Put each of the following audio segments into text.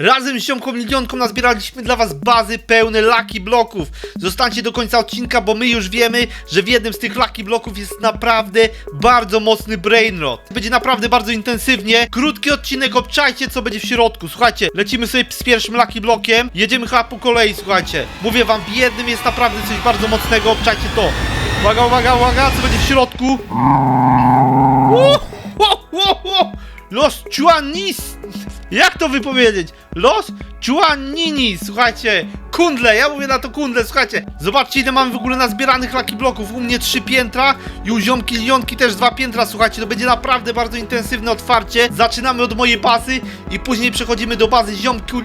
Razem z ziomką milionką nazbieraliśmy dla was bazy pełne Lucky Bloków. Zostańcie do końca odcinka, bo my już wiemy, że w jednym z tych Lucky Bloków jest naprawdę bardzo mocny brainrot. Będzie naprawdę bardzo intensywnie. Krótki odcinek, obczajcie co będzie w środku. Słuchajcie, lecimy sobie z pierwszym Lucky Blokiem. Jedziemy chyba po kolei, słuchajcie. Mówię wam, w jednym jest naprawdę coś bardzo mocnego, obczajcie to. Uwaga, uwaga, uwaga, co będzie w środku? Wo, wo, wo. Los Chuanis! Jak to wypowiedzieć? Los Chuanini, słuchajcie, kundle, ja mówię na to kundle, słuchajcie. Zobaczcie ile mamy w ogóle nazbieranych laki bloków. U mnie trzy piętra i u ziomki Lionki też dwa piętra, słuchajcie. To będzie naprawdę bardzo intensywne otwarcie. Zaczynamy od mojej bazy i później przechodzimy do bazy ziomki...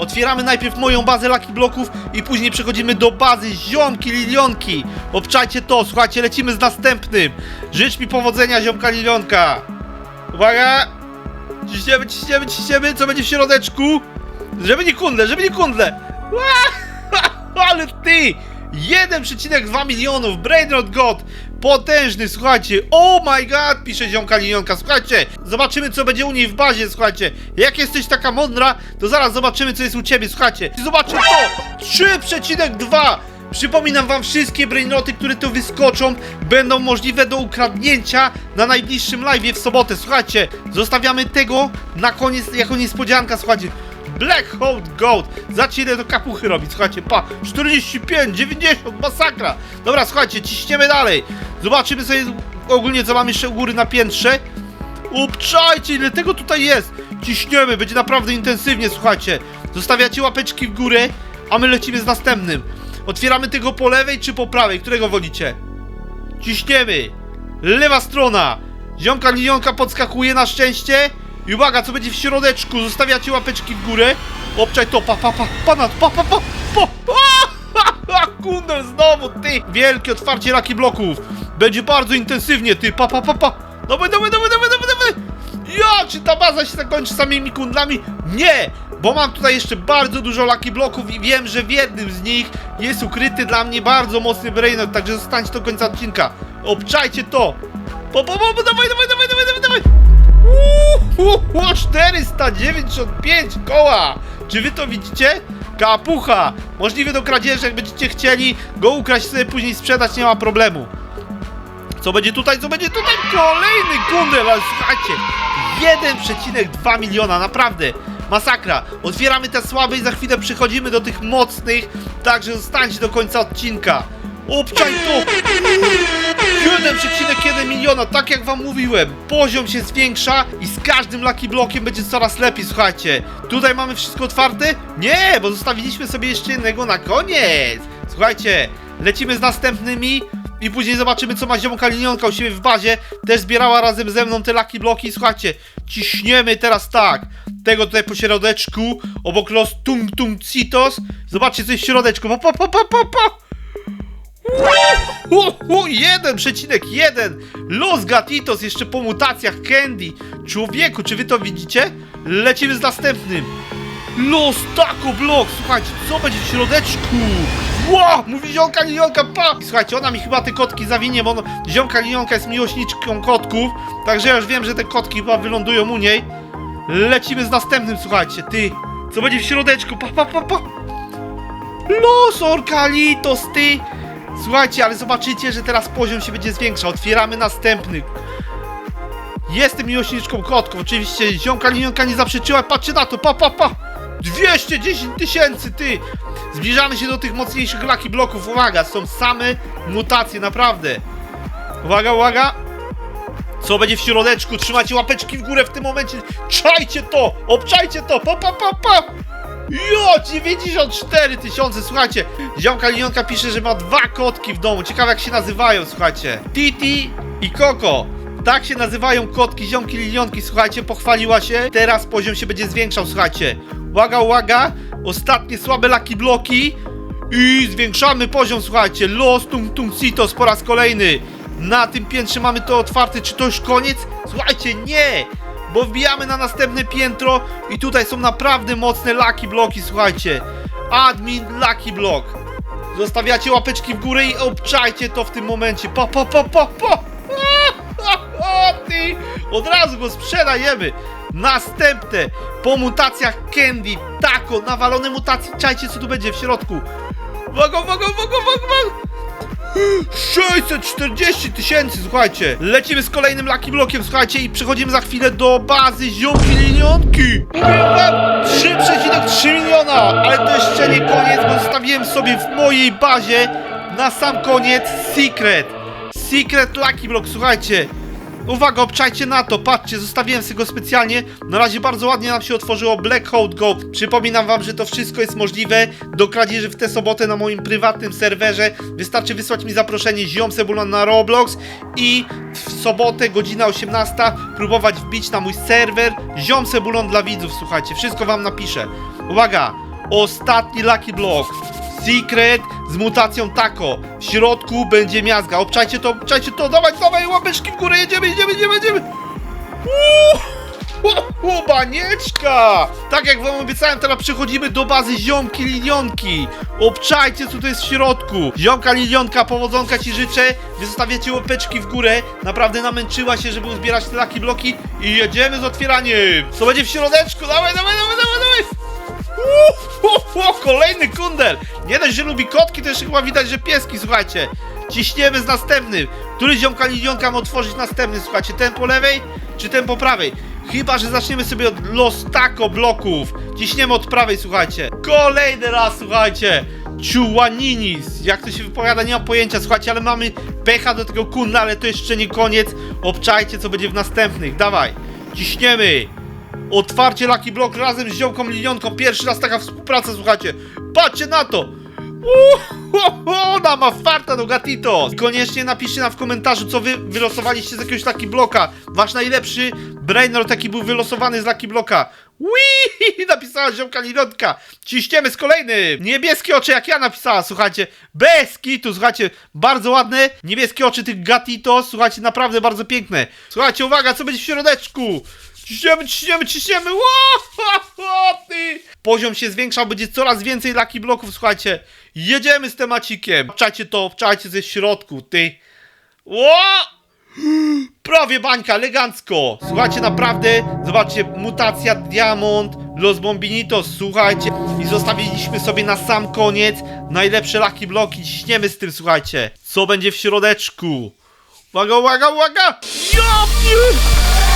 Otwieramy najpierw moją bazę Lucky Bloków i później przechodzimy do bazy ziomki Lilionki. Obczajcie to, słuchajcie, lecimy z następnym. Życz mi powodzenia, ziomka Lilionka. Uwaga! Ciśniemy, ciśniemy, ciśniemy, co będzie w środeczku? Żeby nie kundle, żeby nie kundle. Ale ty! 1,2 milionów, Brainrot God! Potężny, słuchajcie! Oh my god, pisze ziomka Linionka, słuchajcie! Zobaczymy, co będzie u niej w bazie, słuchajcie! Jak jesteś taka mądra, to zaraz zobaczymy, co jest u ciebie, słuchajcie! Zobaczcie to! 3,2! Przypominam wam, wszystkie brainroty, które tu wyskoczą, będą możliwe do ukradnięcia na najbliższym live w sobotę. Słuchajcie, zostawiamy tego na koniec jako niespodzianka, słuchajcie. Black Hole Gold. Ile to kapuchy robi, słuchajcie, pa, 45, 90, masakra. Dobra, słuchajcie, ciśniemy dalej. Zobaczymy sobie ogólnie, co mam jeszcze u góry na piętrze. Upczajcie, ile tego tutaj jest. Ciśniemy, będzie naprawdę intensywnie, słuchajcie. Zostawiacie łapeczki w górę, a my lecimy z następnym. Otwieramy tego po lewej czy po prawej, którego wolicie? Ciśniemy. Lewa strona. Ziomka linionka podskakuje na szczęście. I uwaga, co będzie w środeczku. Zostawiacie łapeczki w górę. Obczaj to, pa, pa, pa, ponad, pa, pa, pa, pa. A, Kundel znowu, ty. Wielkie otwarcie laki bloków. Będzie bardzo intensywnie, ty, pa, pa, pa, pa. Dawaj, dawaj, dawaj, dawaj, dawaj, dawaj. Ja, czy ta baza się zakończy samymi kundlami? Nie! Bo mam tutaj jeszcze bardzo dużo laki bloków i wiem, że w jednym z nich jest ukryty dla mnie bardzo mocny brainot, także zostańcie do końca odcinka. Obczajcie to! Po, po, po, dawaj, dawaj, dawaj, dawaj, dawaj, dawaj! Uuu, uuu, 495 koła! Czy wy to widzicie? Kapucha! Możliwe do kradzieży, jak będziecie chcieli go ukraść sobie później sprzedać, nie ma problemu. Co będzie tutaj? Co będzie tutaj? Kolejny kundel, ale słuchajcie, 1,2 miliona, naprawdę. Masakra. Otwieramy te słabe i za chwilę przechodzimy do tych mocnych, także zostańcie do końca odcinka. Obczaj to! 7,1 miliona, tak jak wam mówiłem, poziom się zwiększa i z każdym Lucky Blokiem będzie coraz lepiej, słuchajcie. Tutaj mamy wszystko otwarte? Nie, bo zostawiliśmy sobie jeszcze jednego na koniec. Słuchajcie, lecimy z następnymi i później zobaczymy, co ma ziomka linionka u siebie w bazie. Też zbierała razem ze mną te Lucky Bloki. Słuchajcie, ciśniemy teraz tak. Tego tutaj po środeczku, obok Los Tung Tung Citos. Zobaczcie, co jest w środeczku. Pa, pa, pa, pa, pa, Uuu, 1,1 Los Gatitos jeszcze po mutacjach Candy. Człowieku, czy wy to widzicie? Lecimy z następnym. Los Taco Block. Słuchajcie, co będzie w środeczku? Ło, mówi ziomka linionka, pa! Słuchajcie, ona mi chyba te kotki zawinie, bo no, ziomka linionka jest miłośniczką kotków. Także ja już wiem, że te kotki chyba wylądują u niej. Lecimy z następnym, słuchajcie, ty. Co będzie w środeczku? Pa, pa, pa, pa. Los Orkalitos, ty Słuchajcie, ale zobaczycie, że teraz poziom się będzie zwiększał. Otwieramy następny. Jestem miłośniczką kotków. Oczywiście ziomka linionka nie zaprzeczyła. Patrzcie na to, pa, pa, pa. 210 tysięcy, ty! Zbliżamy się do tych mocniejszych laki bloków. Uwaga, są same mutacje, naprawdę. Uwaga, uwaga. Co będzie w środeczku? Trzymajcie łapeczki w górę w tym momencie. Czajcie to! Obczajcie to! Pa, pa, pa, pa! Jo, 94 tysiące, słuchajcie. Ziomka Linionka pisze, że ma dwa kotki w domu. Ciekawe jak się nazywają, słuchajcie. Titi i Koko. Tak się nazywają kotki, ziomki Linionki, słuchajcie, pochwaliła się. Teraz poziom się będzie zwiększał, słuchajcie. Uwaga, uwaga. Ostatnie słabe laki bloki. I zwiększamy poziom, słuchajcie. Los Tung Tung Citos po raz kolejny. Na tym piętrze mamy to otwarte. Czy to już koniec? Słuchajcie, nie! Bo wbijamy na następne piętro i tutaj są naprawdę mocne lucky bloki, słuchajcie. Admin lucky block. Zostawiacie łapeczki w górę i obczajcie to w tym momencie. Pa, pa, pa, pa, pa. O, ty! Od razu go sprzedajemy. Następne. Po mutacjach Candy, Taco, nawalone mutacje. Czajcie, co tu będzie w środku. Uwaga, uwaga, uwaga, uwaga, uwaga. 640 tysięcy, słuchajcie. Lecimy z kolejnym Lucky Blokiem, słuchajcie, i przechodzimy za chwilę do bazy ziomki linionki. Mówię wam 3,3 miliona, ale to jeszcze nie koniec, bo zostawiłem sobie w mojej bazie na sam koniec Secret. Secret Lucky Block, słuchajcie. Uwaga, obczajcie na to, patrzcie, zostawiłem sobie go specjalnie. Na razie bardzo ładnie nam się otworzyło Black Hole Go. Przypominam wam, że to wszystko jest możliwe do kradzieży w tę sobotę na moim prywatnym serwerze. Wystarczy wysłać mi zaproszenie ziom Sebulon na Roblox i w sobotę, godzina 18, próbować wbić na mój serwer ziom Sebulon dla widzów, słuchajcie, wszystko wam napiszę. Uwaga, ostatni Lucky Block. Secret z mutacją Taco. W środku będzie miazga. Obczajcie to, obczajcie to. Dawaj, dawaj, łapeczki w górę. Jedziemy, jedziemy, jedziemy, jedziemy. Uuu, u, banieczka! Tak jak wam obiecałem, teraz przechodzimy do bazy ziomki linionki. Obczajcie, co to jest w środku. Ziomka linionka, powodzonka ci życzę. Wy zostawiacie łapeczki w górę. Naprawdę namęczyła się, żeby uzbierać te laki bloki. I jedziemy z otwieraniem. Co będzie w środeczku? Dawaj, dawaj, dawaj, dawaj. Uuu, kolejny kundel! Nie dość, że lubi kotki, to jeszcze chyba widać, że pieski, słuchajcie. Ciśniemy z następnym. Który ziomka linionka ma otworzyć następny, słuchajcie? Ten po lewej, czy ten po prawej? Chyba, że zaczniemy sobie od Los Taco bloków. Ciśniemy od prawej, słuchajcie. Kolejny raz, słuchajcie. Ciuaninis. Jak to się wypowiada, nie mam pojęcia, słuchajcie, ale mamy pecha do tego kundla, ale to jeszcze nie koniec. Obczajcie, co będzie w następnych. Dawaj. Ciśniemy. Otwarcie Lucky Block razem z ziomką linionką. Pierwszy raz taka współpraca, słuchajcie. Patrzcie na to! Uuu, ona ma farta do Gatito! Koniecznie napiszcie nam w komentarzu, co wy wylosowaliście z jakiegoś Lucky Blocka. Wasz najlepszy brainrot taki był wylosowany z Lucky Blocka. Wii! Napisała ziomka linionka. Ciśniemy z kolejnym. Niebieskie oczy, jak ja napisała, słuchajcie. Bez kitu, słuchajcie. Bardzo ładne. Niebieskie oczy tych Gatito, słuchajcie, naprawdę bardzo piękne. Słuchajcie, uwaga, co będzie w środeczku? Ciśniemy, ciśniemy, ciśniemy! Ty! Poziom się zwiększał, będzie coraz więcej laki bloków, słuchajcie. Jedziemy z temacikiem. Obczajcie to, obczajcie ze środku, ty. Ło! Prawie bańka, elegancko. Słuchajcie, naprawdę, zobaczcie, mutacja, diamont, Los Bombinitos, słuchajcie. I zostawiliśmy sobie na sam koniec najlepsze laki bloki. Ciśniemy z tym, słuchajcie. Co będzie w środeczku? Uwaga, uwaga, uwaga! Ja.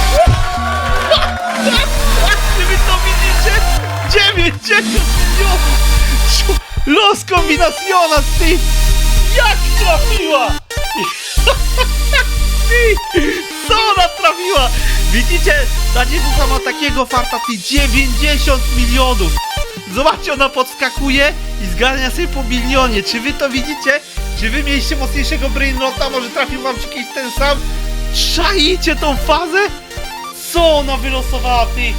90 milionów! Ciu, Los kombinacjona, ty! Jak trafiła? Ty! Co ona trafiła? Widzicie? Ta dziewucha ma takiego farta, ty 90 milionów! Zobaczcie, ona podskakuje i zgarnia sobie po milionie. Czy wy to widzicie? Czy wy mieliście mocniejszego brainrota? Może trafił wam się jakiś ten sam? Czaicie tą fazę? Co ona wylosowała, ty?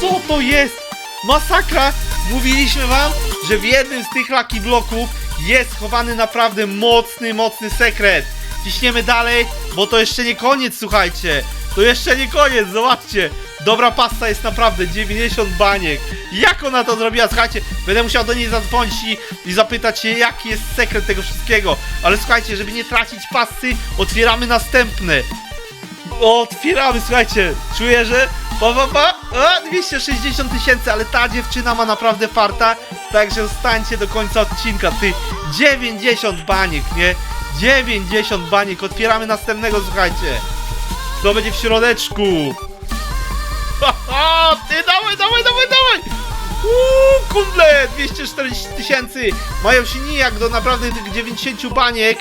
Co to jest? Masakra! Mówiliśmy wam, że w jednym z tych Lucky Bloków jest schowany naprawdę mocny, mocny sekret. Ciśniemy dalej, bo to jeszcze nie koniec, słuchajcie. To jeszcze nie koniec, zobaczcie. Dobra pasta jest naprawdę 90 baniek. Jak ona to zrobiła? Słuchajcie, będę musiał do niej zadzwonić i, i zapytać się, jaki jest sekret tego wszystkiego. Ale słuchajcie, żeby nie tracić pasy, otwieramy następne. Otwieramy, słuchajcie, czuję, że pa, pa, pa. A, 260 tysięcy, ale ta dziewczyna ma naprawdę farta, także zostańcie do końca odcinka, ty, 90 baniek, nie? 90 baniek, otwieramy następnego, słuchajcie. Co będzie w środeczku? Ha, ha, ty, dawaj, dawaj, dawaj, dawaj! Uuu, kundle, 240 tysięcy, mają się nijak do naprawdę tych 90 baniek.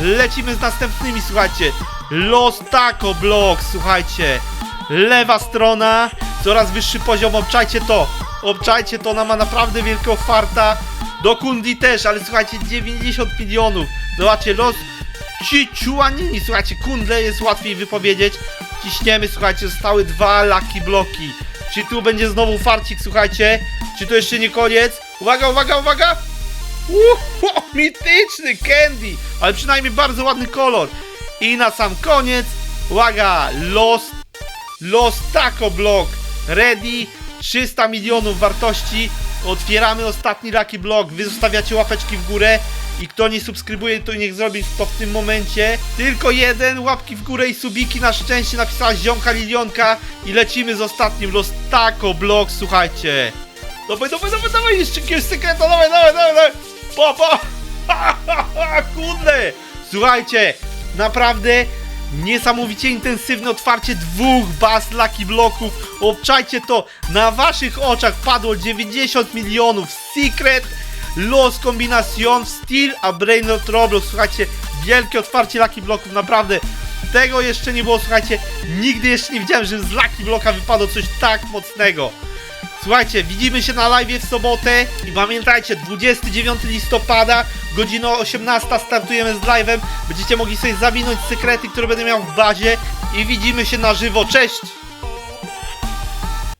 Lecimy z następnymi, słuchajcie. Los Taco Block, słuchajcie. Lewa strona, coraz wyższy poziom, obczajcie to. Obczajcie to, ona ma naprawdę wielką farta. Do Kundi też, ale słuchajcie, 90 milionów. Zobaczcie, los Ciciuanini, słuchajcie, Kundle jest łatwiej wypowiedzieć. Ciśniemy, słuchajcie, zostały dwa Lucky Bloki. Czy tu będzie znowu farcik, słuchajcie? Czy to jeszcze nie koniec? Uwaga, uwaga, uwaga! Uuu, mityczny Candy! Ale przynajmniej bardzo ładny kolor. I na sam koniec, uwaga, Los, Los Taco Block Ready, 300 milionów wartości. Otwieramy ostatni Lucky Block. Wy zostawiacie łapeczki w górę I kto nie subskrybuje, to niech zrobi to w tym momencie. Tylko jeden, łapki w górę i subiki. Na szczęście napisała ziomka Lilionka. I lecimy z ostatnim Los Taco Blok, słuchajcie. Dawaj, dawaj, dawaj, dawaj, jeszcze jakiegoś sekreta, dawaj, dawaj, dawaj, dawaj. Pa, pa. Kurde. Słuchajcie, naprawdę niesamowicie intensywne otwarcie dwóch baz Lucky Bloków. Obczajcie to, na waszych oczach padło 90 milionów. Secret, Los Combinación, Steel, a Brainrot Roblox. Słuchajcie, wielkie otwarcie Lucky Bloków, naprawdę. Tego jeszcze nie było, słuchajcie, nigdy jeszcze nie widziałem, że z Lucky Bloka wypadło coś tak mocnego. Słuchajcie, widzimy się na live w sobotę i pamiętajcie, 29 listopada, godzina 18 startujemy z live'em. Będziecie mogli sobie zawinąć sekrety, które będę miał w bazie i widzimy się na żywo. Cześć!